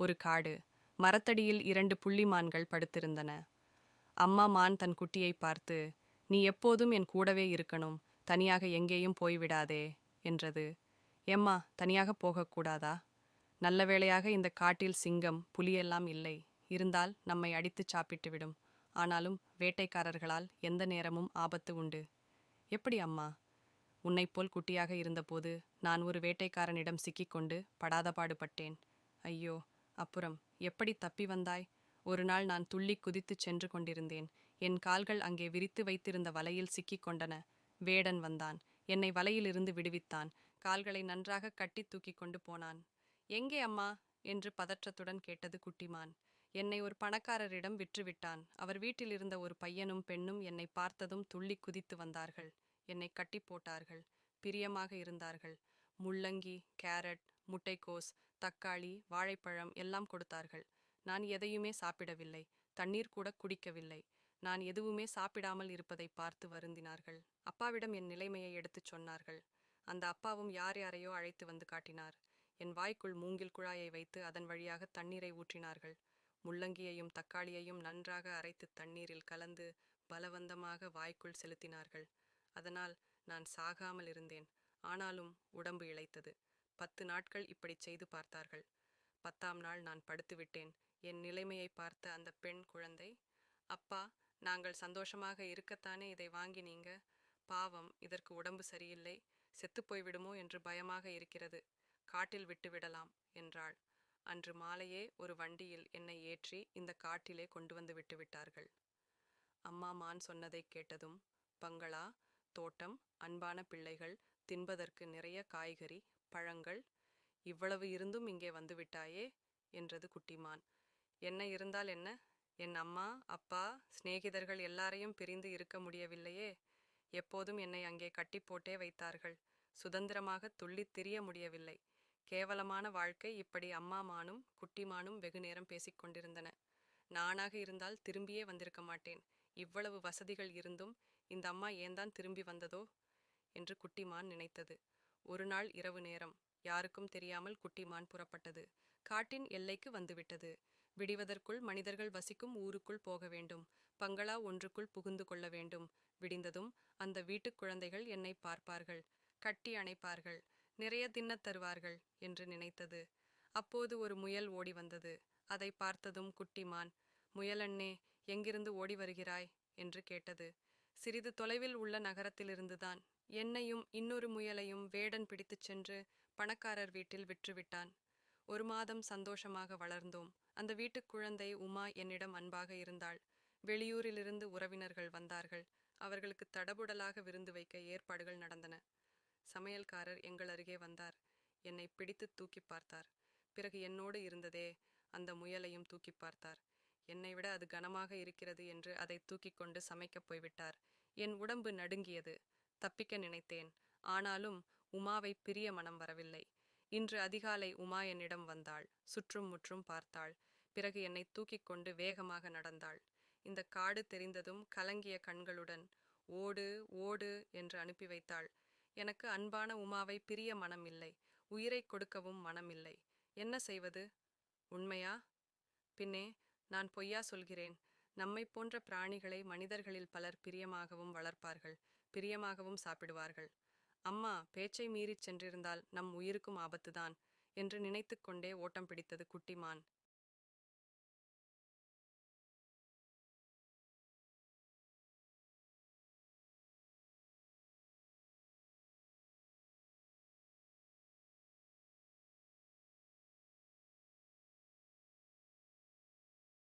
ஒரு காடு. மரத்தடியில் இரண்டு புள்ளிமான்கள் படுத்திருந்தன. அம்மா மான் தன் குட்டியை பார்த்து நீ எப்போதும் என் கூடவே இருக்கணும். தனியாக எங்கேயும் போய்விடாதே என்றது. எம்மா தனியாக போகக்கூடாதா நல்ல வேளையாக இந்த காட்டில் சிங்கம் புலியெல்லாம் இல்லை. இருந்தால் நம்மை அடித்துச் சாப்பிட்டுவிடும். ஆனாலும் வேட்டைக்காரர்களால் எந்த நேரமும் ஆபத்து உண்டு. எப்படி அம்மா? உன்னைப் போல் குட்டியாக இருந்தபோது நான் ஒரு வேட்டைக்காரனிடம் சிக்கிக்கொண்டு படாத பாடுபட்டேன் ஐயோ அப்புறம் எப்படி தப்பி வந்தாய்? ஒரு நாள் நான் துள்ளி குதித்துச் சென்று கொண்டிருந்தேன். என் கால்கள் அங்கே விரித்து வைத்திருந்த வலையில் சிக்கிக் கொண்டன. வேடன் வந்தான். என்னை வலையிலிருந்து விடுவித்தான். கால்களை நன்றாக கட்டி தூக்கி கொண்டு போனான். எங்கே அம்மா என்று பதற்றத்துடன் கேட்டது குட்டிமான். என்னை ஒரு பணக்காரரிடம் விற்றுவிட்டான். அவர் வீட்டில் இருந்த ஒரு பையனும் பெண்ணும் என்னை பார்த்ததும் துள்ளி குதித்து வந்தார்கள். என்னை கட்டி போட்டார்கள். பிரியமாக இருந்தார்கள். முள்ளங்கி கேரட் முட்டைக்கோஸ் தக்காளி வாழைப்பழம் எல்லாம் கொடுத்தார்கள். நான் எதையுமே சாப்பிடவில்லை. தண்ணீர் கூட குடிக்கவில்லை. நான் எதுவுமே சாப்பிடாமல் இருப்பதை பார்த்து வருந்தினார்கள். அப்பாவிடம் என் நிலைமையை எடுத்துச் சொன்னார்கள். அந்த அப்பாவும் யார் யாரையோ அழைத்து வந்து காட்டினார். என் வாய்க்குள் மூங்கில் குழாயை வைத்து அதன் வழியாக தண்ணீரை ஊற்றினார்கள். முள்ளங்கியையும் தக்காளியையும் நன்றாக அரைத்து தண்ணீரில் கலந்து பலவந்தமாக வாய்க்குள் செலுத்தினார்கள். அதனால் நான் சாகாமல் இருந்தேன். ஆனாலும் உடம்பு இளைத்தது. பத்து நாட்கள் இப்படி செய்து பார்த்தார்கள். பத்தாம் நாள் நான் படுத்துவிட்டேன். என் நிலைமையை பார்த்த அந்த பெண் குழந்தை அப்பா நாங்கள் சந்தோஷமாக இருக்கத்தானே இதை வாங்கினீங்க? பாவம் இதற்கு உடம்பு சரியில்லை. செத்துப்போய்விடுமோ என்று பயமாக இருக்கிறது. காட்டில் விட்டு விடலாம் என்றாள். அன்று மாலையே ஒரு வண்டியில் என்னை ஏற்றி இந்த காட்டிலே கொண்டு வந்து விட்டு விட்டார்கள். அம்மா மான் சொன்னதைக் கேட்டதும் பங்களா தோட்டம் அன்பான பிள்ளைகள் தின்பதற்கு நிறைய காய்கறி பழங்கள் இவ்வளவு இருந்தும் இங்கே வந்துவிட்டாயே என்றது குட்டிமான். என்ன இருந்தால் என்ன? என் அம்மா அப்பா சிநேகிதர்கள் எல்லாரையும் பிரிந்து இருக்க முடியவில்லையே. எப்போதும் என்னை அங்கே கட்டி போட்டே வைத்தார்கள். சுதந்திரமாக துள்ளித் திரிய முடியவில்லை. கேவலமான வாழ்க்கை இப்படி அம்மா மானும் குட்டிமானும் வெகு நேரம் பேசிக்கொண்டிருந்தன நானாக இருந்தால் திரும்பியே வந்திருக்க மாட்டேன். இவ்வளவு வசதிகள் இருந்தும் இந்த அம்மா ஏன்தான் திரும்பி வந்ததோ? என்று குட்டிமான் நினைத்தது. ஒரு நாள் இரவு நேரம். யாருக்கும் தெரியாமல் குட்டிமான் புறப்பட்டது. காட்டின் எல்லைக்கு வந்துவிட்டது. விடிவதற்குள் மனிதர்கள் வசிக்கும் ஊருக்குள் போக வேண்டும். பங்களா ஒன்றுக்குள் புகுந்து கொள்ள வேண்டும். விடிந்ததும் அந்த வீட்டுக் குழந்தைகள் என்னை பார்ப்பார்கள். கட்டி அணைப்பார்கள். நிறைய தின்னத் தருவார்கள் என்று நினைத்தது. அப்போது ஒரு முயல் ஓடி வந்தது. அதை பார்த்ததும் குட்டிமான் முயலண்ணே எங்கிருந்து ஓடி வருகிறாய்? என்று கேட்டது. சிறிது தொலைவில் உள்ள நகரத்திலிருந்துதான் என்னையும் இன்னொரு முயலையும் வேடன் பிடித்துச் சென்று பணக்காரர் வீட்டில் விற்றுவிட்டான். ஒரு மாதம் சந்தோஷமாக வளர்ந்தோம். அந்த வீட்டுக் குழந்தை உமா என்னிடம் அன்பாக இருந்தாள். வெளியூரிலிருந்து உறவினர்கள் வந்தார்கள். அவர்களுக்கு தடபுடலாக விருந்து வைக்க ஏற்பாடுகள் நடந்தன. சமையல்காரர் எங்கள் அருகே வந்தார். என்னை பிடித்து தூக்கி பார்த்தார். பிறகு என்னோடு இருந்ததே அந்த முயலையும் தூக்கி பார்த்தார். என்னை விட அது கனமாக இருக்கிறது என்று அதை தூக்கிக் கொண்டு சமைக்கப் போய்விட்டார். என் உடம்பு நடுங்கியது. தப்பிக்க நினைத்தேன். ஆனாலும் உமாவை பிரிய மனம் வரவில்லை. இன்று அதிகாலை உமா என்னிடம் வந்தாள். சுற்றும் முற்றும் பார்த்தாள். பிறகு என்னை தூக்கிக் கொண்டு வேகமாக நடந்தாள். இந்த காடு தெரிந்ததும் கலங்கிய கண்களுடன் ஓடு ஓடு என்று அனுப்பி வைத்தாள். எனக்கு அன்பான உமாவை பிரிய மனம் இல்லை. உயிரை கொடுக்கவும் மனமில்லை என்ன செய்வது? உண்மையா? பின்னே நான் பொய்யா சொல்கிறேன். நம்மைப் போன்ற பிராணிகளை மனிதர்களில் பலர் பிரியமாகவும் வளர்ப்பார்கள் பிரியமாகவும் சாப்பிடுவார்கள். அம்மா பேச்சை மீறிச் சென்றிருந்தால் நம் உயிருக்கும் ஆபத்துதான் என்று நினைத்துக்கொண்டே ஓட்டம் பிடித்தது குட்டிமான்.